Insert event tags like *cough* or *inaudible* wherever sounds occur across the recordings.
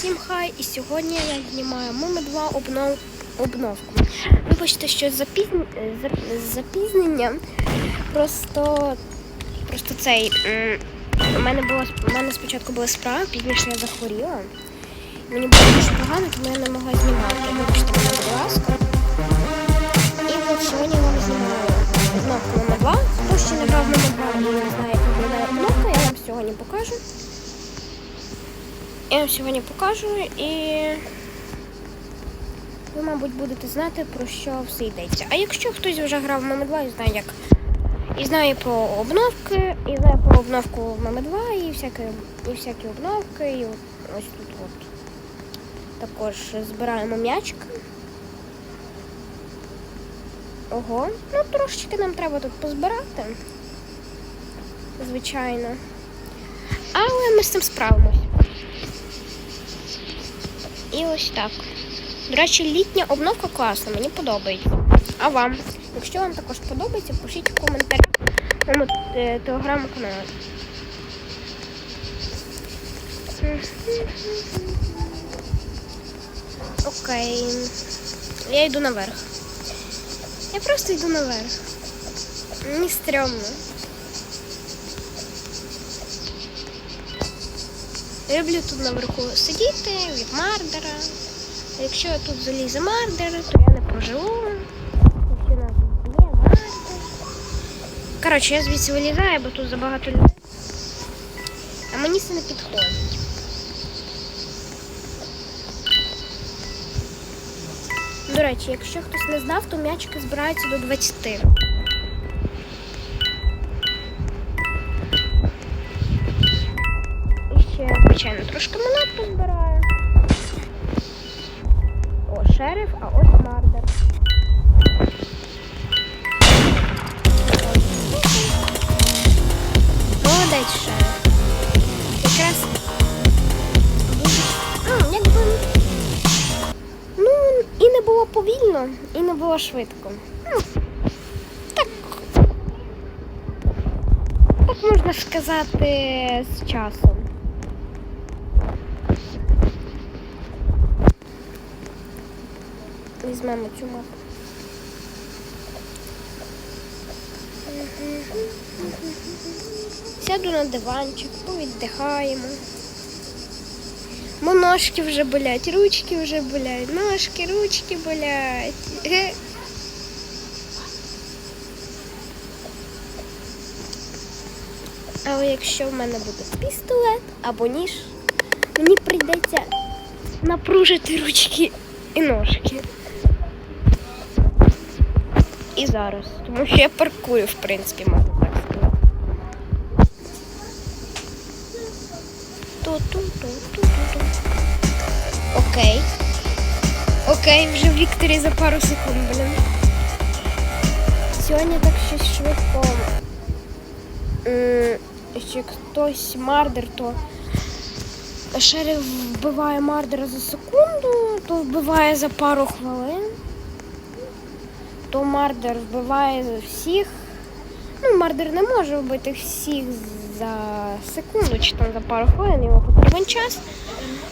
Всім хай! І сьогодні я знімаю Муми 2 обнов... обновку. Вибачте, що запізн... за- запізнення. Просто просто цей. У мене було у мене спочатку була справа, пізніше я захворіла. Мені було дуже погано, тому я не могла знімати. Вибачте мене, будь ласка. І от сьогодні я вам знімаю обновку Муми 2. Хто ще не грав в Муми 2 і не знає, як виглядає обновка, я вам сьогодні покажу. Я вам сьогодні покажу і ви, мабуть, будете знати, про що все йдеться. А якщо хтось вже грав в Мами 2 і знає, як і знає про обновки, і знає про обновку в Мами 2 і всякі, і всякі обновки, і ось тут от. Також збираємо м'ячик. Ого, ну трошечки нам треба тут позбирати. Звичайно. Але ми з цим справимось. І ось так. До речі, літня обновка класна, мені подобається. А вам? Якщо вам також подобається, пишіть в коментарях на е, телеграм-каналі. Окей. Я йду наверх. Я просто йду наверх. Мені стрьомно. Люблю тут наверху сидіти від мардера. Якщо я тут залізе мардер, то я не проживу. Якщо нас є мардер. Коротше, я звідси вилізаю, бо тут забагато людей. А мені це не підходить. До речі, якщо хтось не знав, то м'ячики збираються до 20. Звичайно, трошки монет позбираю. О, шериф, а ось мардер. Молодець шериф. Якраз. Ну, якби. Ну, і не було повільно, і не було швидко. Ну. Так можна сказати з часом. Візьмемо цю мапу. Сяду на диванчик, повіддихаємо. Мо ножки вже болять, ручки вже болять, ножки, ручки болять. Але якщо в мене буде пістолет або ніж, мені прийдеться напружити ручки і ножки. І зараз, тому що я паркую, в принципі, можна так сказати. Ту-ту-ту-ту-ту-ту. Окей. Окей, вже в Вікторі за пару секунд, блин. Сьогодні так щось швидко. Якщо хтось мардер, то шериф вбиває мардера за секунду, то вбиває за пару хвилин. То мардер вбиває всіх. Ну, мардер не може вбити всіх за секунду чи там за пару хвилин, його потрібен час.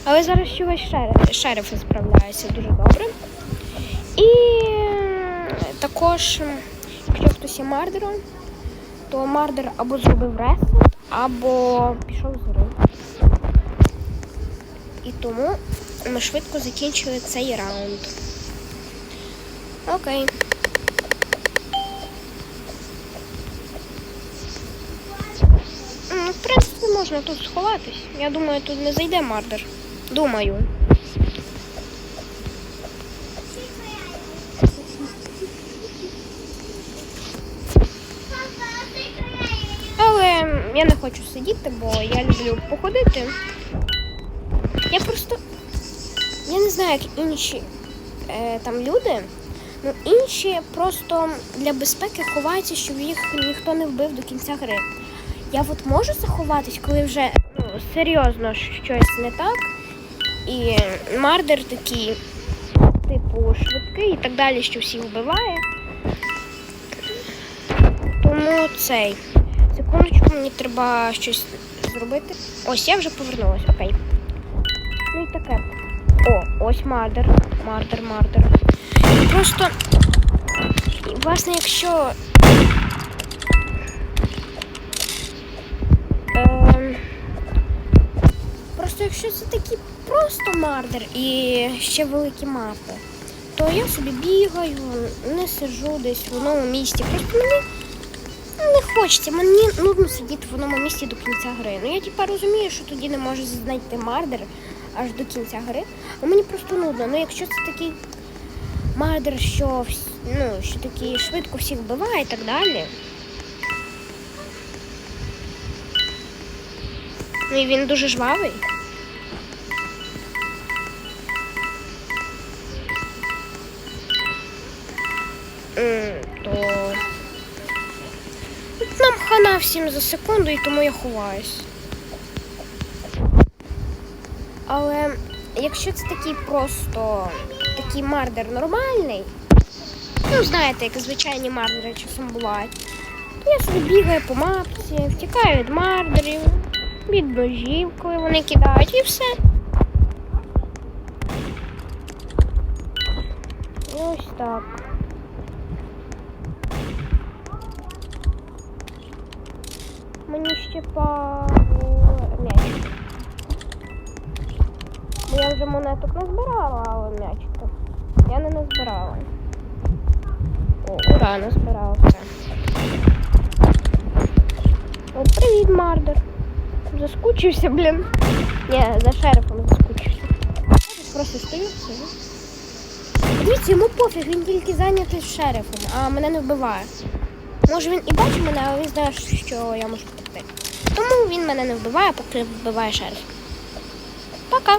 Але зараз чогось шериф, шерифи справляються дуже добре. І також, якщо хтось є мардером, то мардер або зробив ресет, або пішов з гри. І тому ми швидко закінчили цей раунд. Окей. Можна тут сховатись. Я думаю, тут не зайде мардер. Думаю. Але я не хочу сидіти, бо я люблю походити. Я просто. Я не знаю, як інші е, там люди. Ну, інші просто для безпеки ховаються, щоб їх ніхто не вбив до кінця гри. Я от можу заховатись, коли вже ну, серйозно щось не так. І мардер такий, типу, швидкий і так далі, що всіх вбиває. Тому цей. Секундочку, мені треба щось зробити. Ось я вже повернулась, окей. Ну і таке. О, ось мардер. Мардер, мардер. Просто. Власне, якщо. Якщо це такий просто мардер і ще великі мапи, то я собі бігаю, не сиджу десь в одному місці. Просто мені не хочеться, мені нудно сидіти в одному місці до кінця гри. Ну я типа розумію, що тоді не можу знайти мардер аж до кінця гри. А мені просто нудно. Ну якщо це такий мардер, що ну, що такий швидко всіх вбиває і так далі. Ну і він дуже жвавий. Всім за секунду, і тому я ховаюсь. Але якщо це такий просто такий мардер нормальний, ну знаєте, як звичайні мардери часом бувають, то я собі бігаю по мапці, втікаю від мардерів, від ножів, коли вони кидають, і все. Ось так. Мені ще пару м'ячик. Бо я вже монеток не збирала, але м'ячики. Я не назбирала. О, ура, назбирала все. О, привіт, Мардер. Заскучився, блін. Ні, за шерифом заскучився. Я просто стою, сижу. Дивіться, йому пофіг, він тільки зайнятий шерифом, а мене не вбиває. Може він і бачить мене, але він знає, що я можу. Тому він мене не вбиває, поки вбиває шериф. Пока.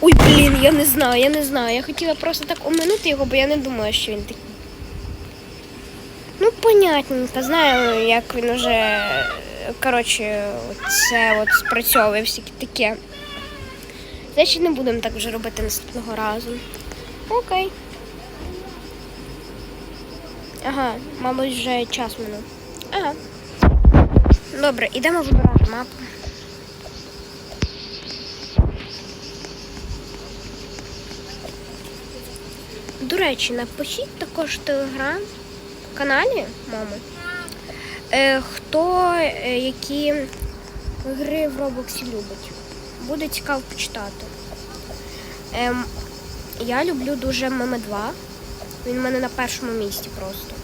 Ой, блін, я не знаю, я не знаю. Я хотіла просто так оминути його, бо я не думала, що він такий. Ну, понятненько, знаю, як він уже, коротше, це от спрацьовує всяке таке. Значить, не будемо так вже робити наступного разу. Окей. Ага, мабуть, вже час минув. Ага. Добре, ідемо вибирати мапу. До речі, напишіть також в телеграм-каналі мами, е, хто е, які гри в Роблоксі любить. Буде цікаво почитати. Ем, я люблю дуже Меме 2. Він в мене на першому місці просто.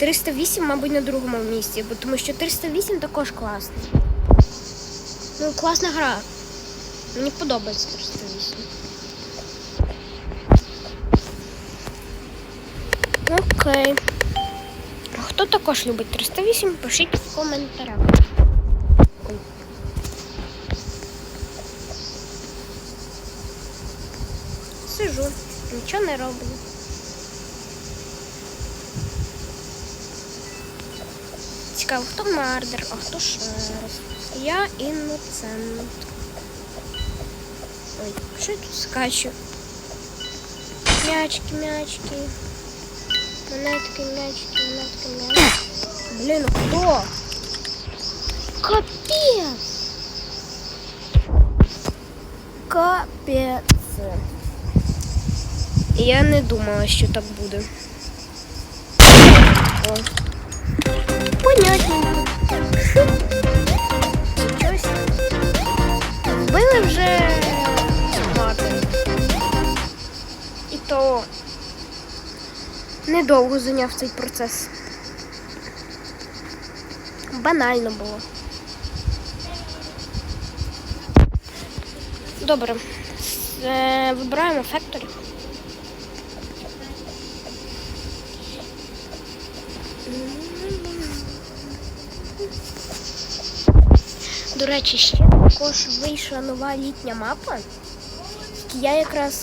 308, мабуть, на другому місці, бо тому що 308 також класний. Ну, класна гра. Мені подобається 308. Окей. Хто також любить 308, пишіть в коментарях. Сижу, нічого не роблю. Цікаво, хто мардер, а хто шериф. Я інноцент. Ой, що я тут скачу? Мячики, мячики. Монетки, мячики, монетки, мячики. Блін, хто? Капець! Капець. Я не думала, що так буде. О. Понятненько. Щось. Вбили вже мати. І то недовго зайняв цей процес. Банально було. Добре. Е, Вибираємо факторі. Речі, ще також вийшла нова літня мапа. Я якраз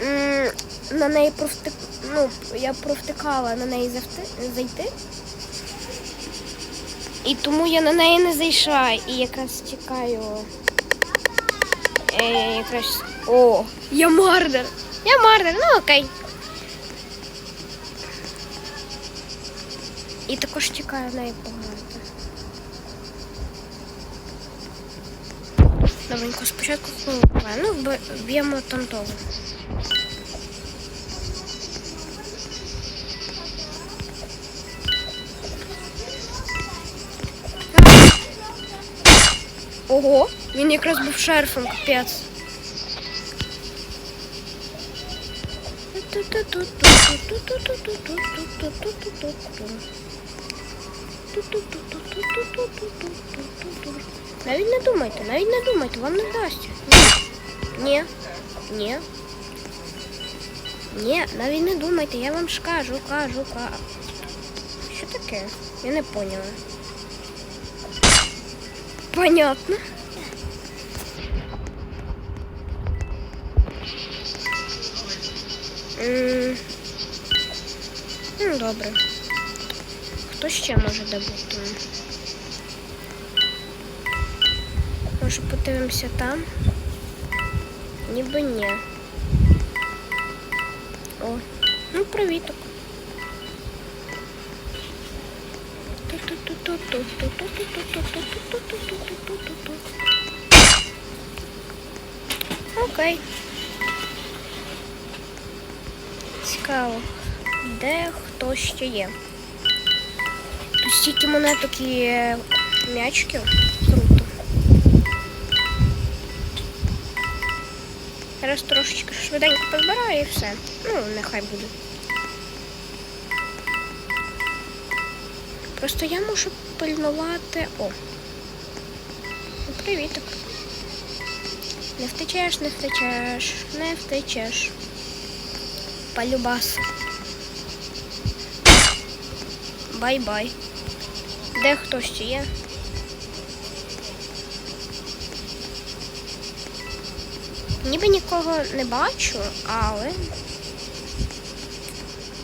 м, на неї провтик... ну, я провтикала на неї завти... зайти. І тому я на неї не зайшла і якраз чекаю. Е, якраз. О, я мардер! Я мардер, ну окей. І також чекаю в неї пограти. Добренько, спочатку. Ну, там того. Ого, він якраз був шерфом, капець. Навіть не думайте, навіть не думайте, вам не вдасться. Ні. Ні. Ні, навіть не думайте, я вам ж кажу, кажу, кажу. Що таке? Я не поняла. Понятно. Ну, добре. Хто ще може добути? Може подивимося там? Ніби ні. О, ну привіток. Окей. Цікаво, де хто ще є. Тут стільки монеток і е, Зараз трошечки швиденько позбираю і все. Ну, нехай буде. Просто я можу пильнувати. О. Привіток. Не втечеш, не втечеш, не втечеш. Полюбас. Бай-бай. Де хто ще є? Ніби нікого не бачу, але.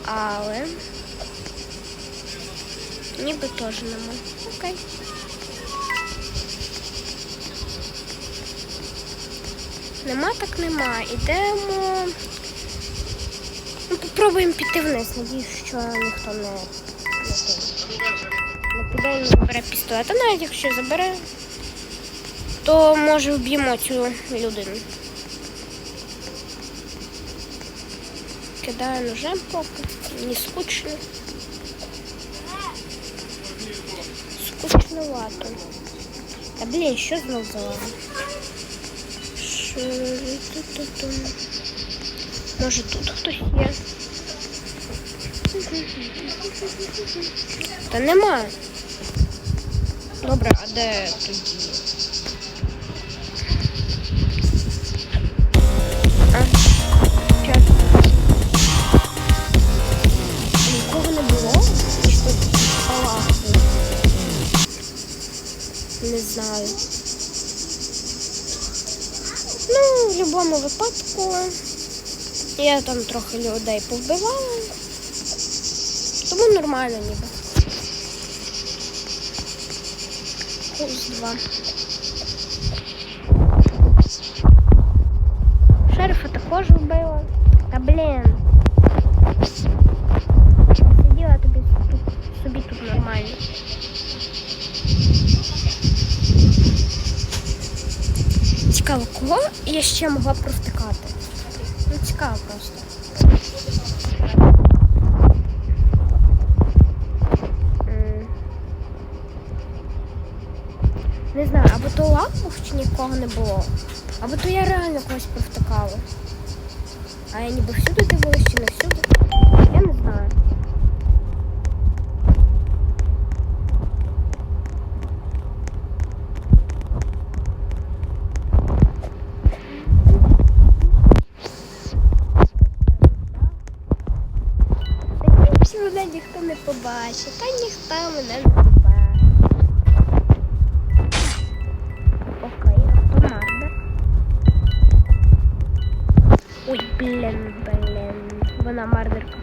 Але. Ніби теж нема. Окей. Нема так нема. Ідемо. Ну, попробуємо піти вниз. Надіюсь, що ніхто не, не піде і не забере пістолет. А навіть якщо забере, то може вб'ємо цю людину. Кидаю ножем поки. Не скучно. Скучновато. Та блін, що знов залагало? Що тут? Може тут хтось є? Та нема. Добре, а де тоді? Знаю. Ну, в будь-якому випадку я там трохи людей повбивала. Тому нормально ніби. Курс 2. Шерифа також вбила. Та блін. Кого я ще могла провтикати? Ну, цікаво просто. Не знаю, або то лак був, чи нікого не було, або то я реально когось провтикала. А я ніби всюди дивилась чи не всюди. Я не знаю. Та мене ніхто не побачить, та ніхто мене не побачить. Окей, автомарда. Ой, блін, блін. Вона мардерка.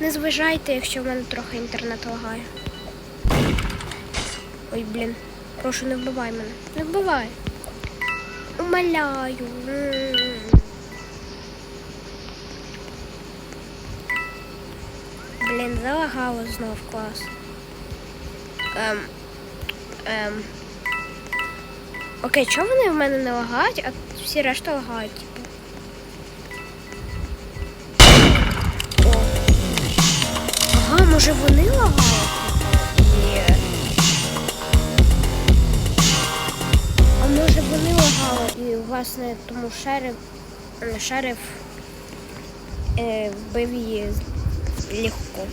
Не зважайте, якщо в мене трохи інтернет лагає. Ой, блін. Прошу, не вбивай мене. Не вбивай. Умоляю. Блін, залагало знов клас. Ем, ем. Окей, чого вони в мене не лагають, а всі решта лагають, типу. О. Ага, може вони лагають? Ні. А може вони лагали і власне тому шериф, е, шериф е, вбив її легко.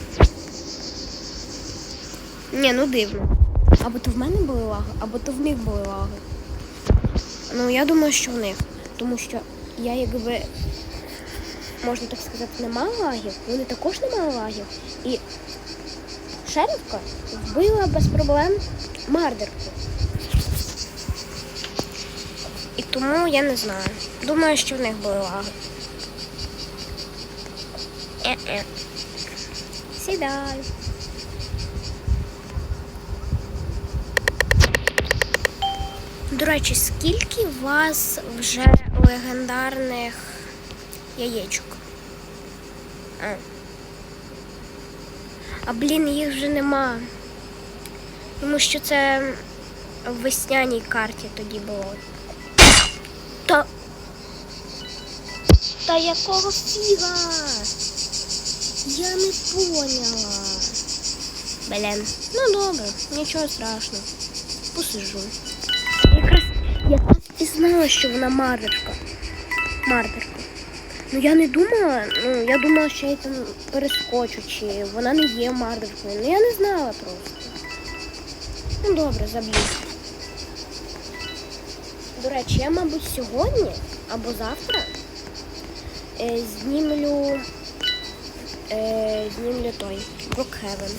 Ні, ну дивно. Або то в мене були лаги, або то в них були лаги. Ну, я думаю, що в них. Тому що я якби, можна так сказати, не мала лагів, вони також не мали лагів. І шерифка вбила без проблем мардерку. І тому я не знаю. Думаю, що в них були лаги. Е-е. Сідай. До речі, скільки у вас вже легендарних яєчок? А, а блін, їх вже нема. Тому що це в весняній карті тоді було. Та. Та якого фіга? Я не поняла. Блін. Ну добре, нічого страшного. Посижу. Якраз якраз і знала, що вона мардерка. Мардерка. Ну я не думала, ну я думала, що я там перескочу, чи вона не є мардеркою. Ну я не знала просто. Ну добре, заб'ю. До речі, я, мабуть, сьогодні або завтра е, знімлю, знімлю той Брокхевен.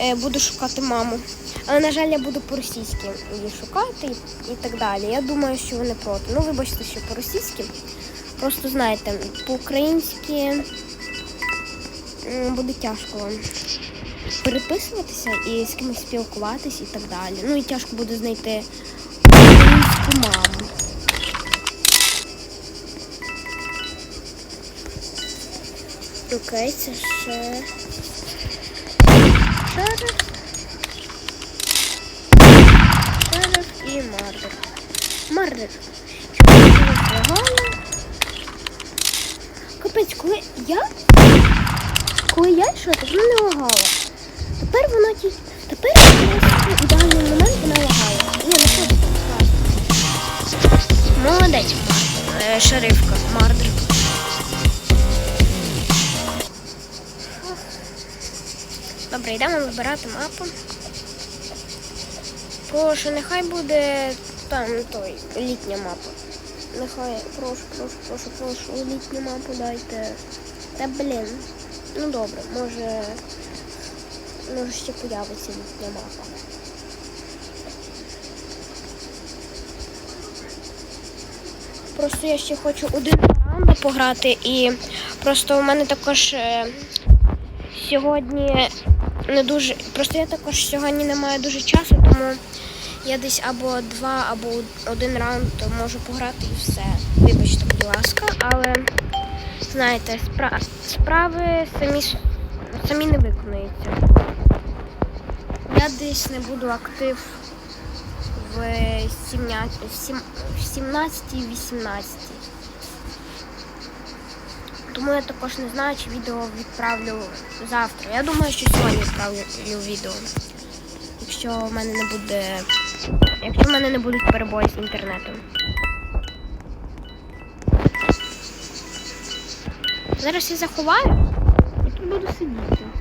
Е, буду шукати маму. Але, на жаль, я буду по-російськи її шукати і так далі. Я думаю, що вони проти. Ну, вибачте, що по-російськи. Просто знаєте, по-українськи буде тяжко вам переписуватися і з кимось спілкуватись і так далі. Ну і тяжко буде знайти українську маму. Це ще. Шериф. Шериф і Мардер. Мардер. Капець, коли я. Коли я йшла, то вона не лагала. Тепер вона ті. Тепер в ідеальний момент вона лагає. Ні, не так Молодець. Е, шерифка, Мардер. Добре, йдемо вибирати мапу. Прошу, нехай буде там той літня мапа. Нехай, прошу, прошу, прошу, прошу, літню мапу дайте. Та блін. Ну добре, може. Може ще появиться літня мапа. Просто я ще хочу один раунд пограти і просто у мене також е, сьогодні не дуже. Просто я також сьогодні не маю дуже часу, тому я десь або два, або один раунд можу пограти і все. Вибачте, будь ласка, але знаєте, спра... справи самі, самі не виконуються. Я десь не буду актив в 17, в сім- в 17-18. Тому я також не знаю, чи відео відправлю завтра. Я думаю, що сьогодні відправлю відео. Якщо в мене не буде. Якщо в мене не будуть перебої з інтернетом. Зараз я заховаю і тут буду сидіти.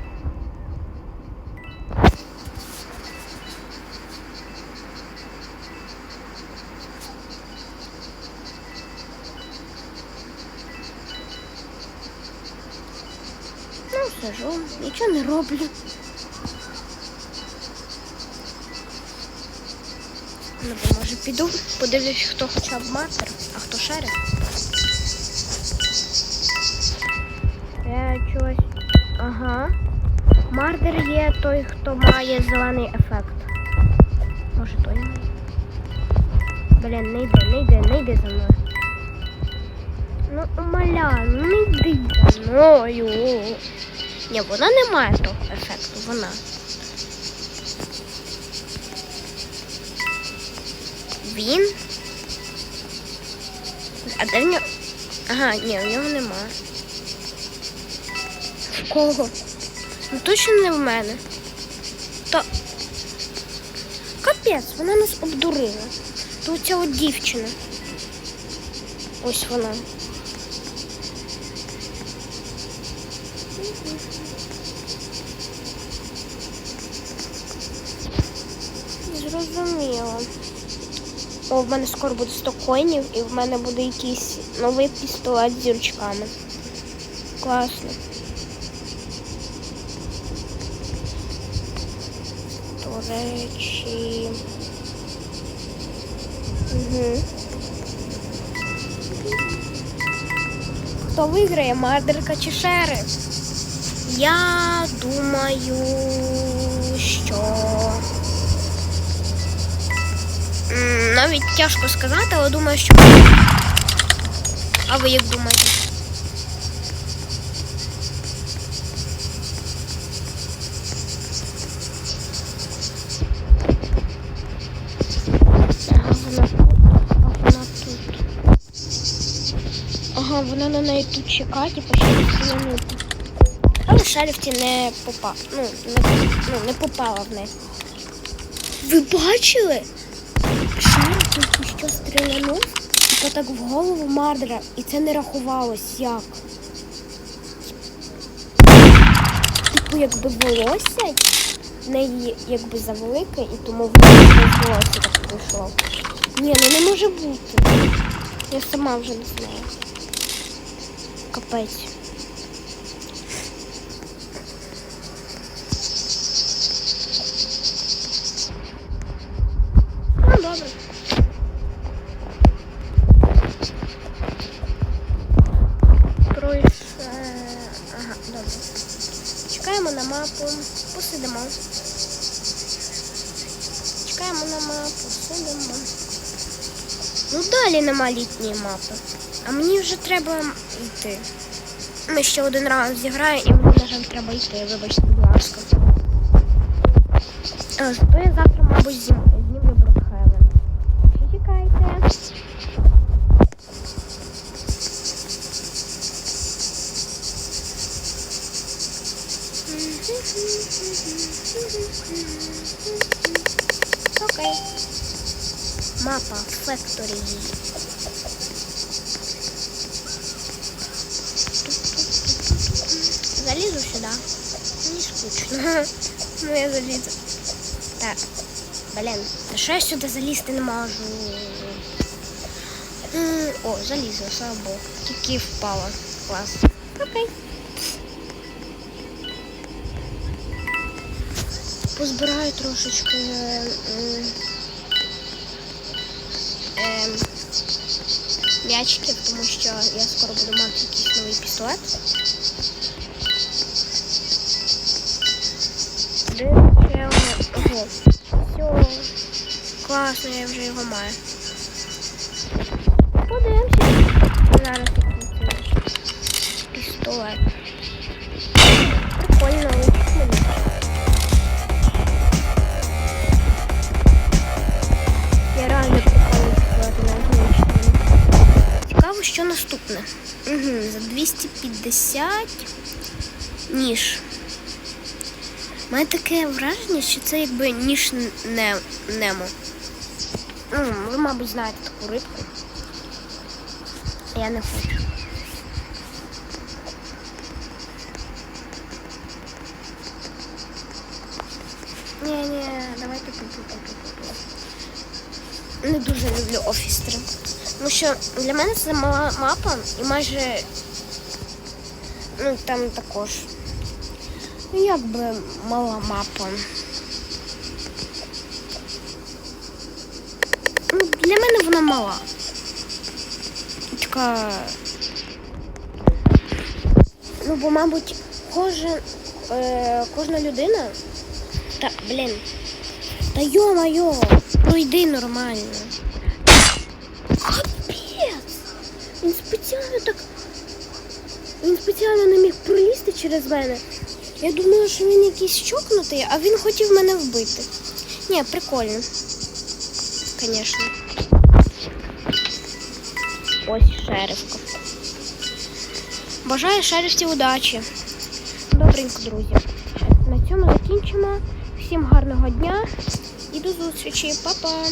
Нічого не роблю. Ну, бо, може піду, подивлюсь, хто хоча б мастер, а хто шериф. Я чогось. Ага. Мардер є той, хто має зелений ефект. Може той має. Блін, не йди, не йди, не йди за мною. Ну, ну не йди за мною. Ні, вона не має того ефекту, вона. Він. А де в нього... Ага, ні, в нього немає. В кого? Ну точно не в мене. Та. Капець, вона нас обдурила. Тут ця от дівчина. Ось вона. Зрозуміло. О, в мене скоро буде 100 коїнів і в мене буде якийсь новий пістолет з зірочками. Класно. До речі. Угу. Хто виграє, мардерка чи шериф? Я думаю, що. Навіть тяжко сказати, але думаю, що. А ви як думаєте? Ага, вона на неї тут чекає, типу, ще минути. Але шерифті не попав. Ну, не, ну, не попала в неї. Ви бачили? Шериф тільки що стрілянув, типу так в голову Мардера, і це не рахувалось як. Типу, якби волосся в неї якби завелике, і тому волосся так прийшло. Ні, ну не може бути. Я сама вже не знаю. Капець. Ну, добре. Пройш... Ага, добре. Чекаємо на мапу, посидимо. Чекаємо на мапу, сидимо. Ну далі нема літньої мапи. А мені вже треба йти. Ми ще один раз зіграємо і мені, на треба йти, вибачте, будь ласка. Е, Зато я завтра, мабуть, знім- знімлю Брокхевен. Ще чекайте. Окей. Мапа Factory. Залізу сюди. Мені скучно. *laughs* Ну я залізу. Так. Блін, та що я сюди залізти не можу? О, залізла, слава Богу. Тільки впала. Клас. Окей. Позбираю трошечки. е, м, ем, м'ячиків, тому що я скоро буду мати якийсь новий пістолет. Ого. Все. Класно, я вже його маю. Подивимося. Зараз пістолет. Що. Угу, за 250 ніж. Мене таке враження, що це якби ніж не, Немо. Ви, мабуть, знаєте таку рибку. Я не хочу. Ні, ні, давайте тут. Не дуже люблю офістри. Тому що для мене це мала мапа і майже ну там також. Ну як би мала мапа. Ну, для мене вона мала. Така. Ну, бо, мабуть, кожен, е, кожна людина. Та, блін. Та йо-майо, пройди нормально. спеціально не міг пролізти через мене. Я думала, що він якийсь чокнутий, а він хотів мене вбити. Ні, прикольно. Звісно. Ось шерифка. Бажаю шерифці удачі. Добренько, друзі. На цьому закінчимо. Всім гарного дня і до зустрічі, Па-па!